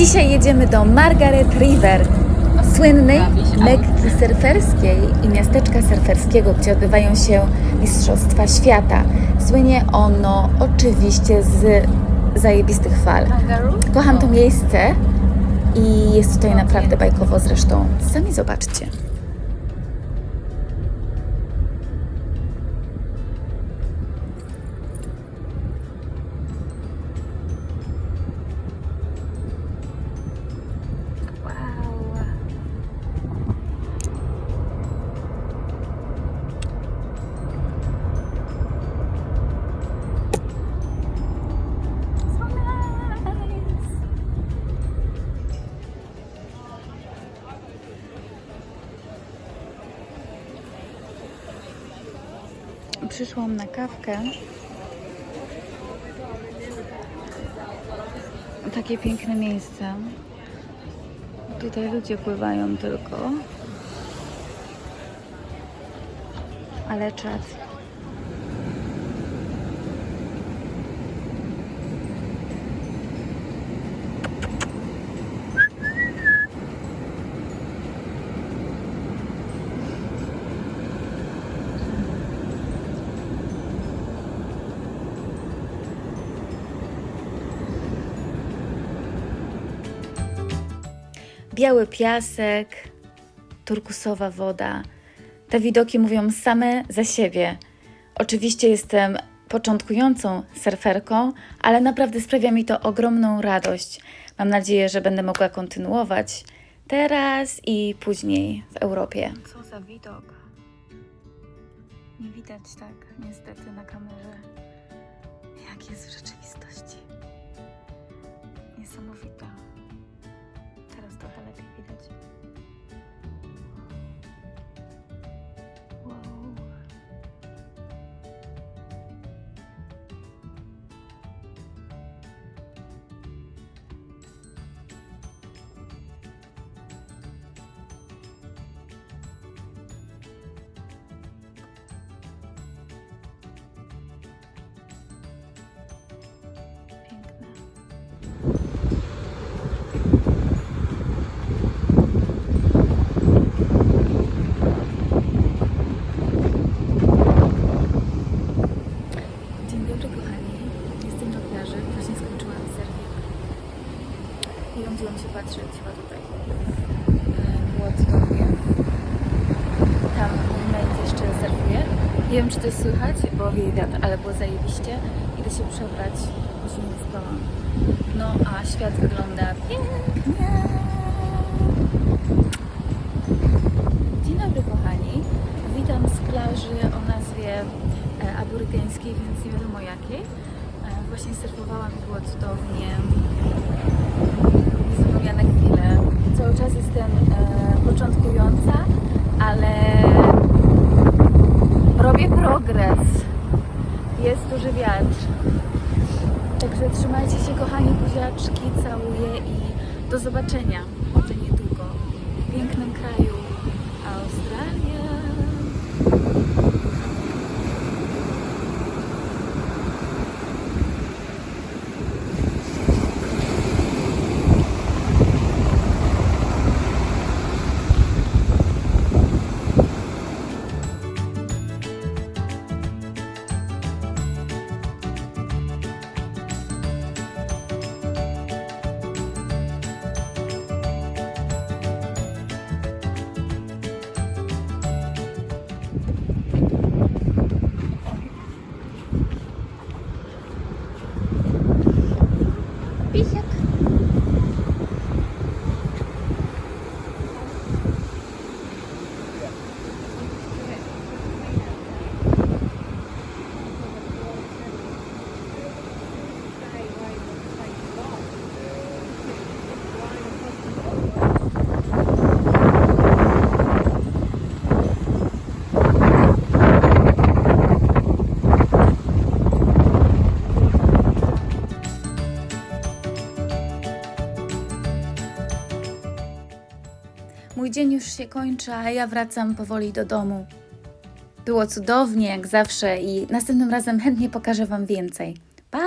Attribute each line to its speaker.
Speaker 1: Dzisiaj jedziemy do Margaret River, słynnej Mekki surferskiej i miasteczka surferskiego, gdzie odbywają się Mistrzostwa Świata. Słynie ono oczywiście z zajebistych fal. Kocham to miejsce i jest tutaj naprawdę bajkowo zresztą. Sami zobaczcie. Przyszłam na kawkę. Takie piękne miejsce. Tutaj ludzie pływają tylko. Ale czad. Biały piasek, turkusowa woda. Te widoki mówią same za siebie. Oczywiście jestem początkującą surferką, ale naprawdę sprawia mi to ogromną radość. Mam nadzieję, że będę mogła kontynuować teraz i później w Europie. Co za widok. Nie widać tak niestety na kamerze, jak jest w rzeczywistości. Niesamowite. Nie wiem czy to słychać, bo wieje wiatr, ale było zajebiście. Idę się przebrać, bo się nie spałam. No a świat wygląda pięknie. Dzień dobry kochani. Witam z plaży o nazwie e, aborygeńskiej, więc nie wiadomo jakiej. E, Właśnie surfowałam i było cudownie. Progres. Jest duży wiatr. Także trzymajcie się kochani buziaczki, całuję i do zobaczenia. Może niedługo. W pięknym kraju Писят. Dzień już się kończy, a ja wracam powoli do domu. Było cudownie, jak zawsze, i następnym razem chętnie pokażę Wam więcej. Pa!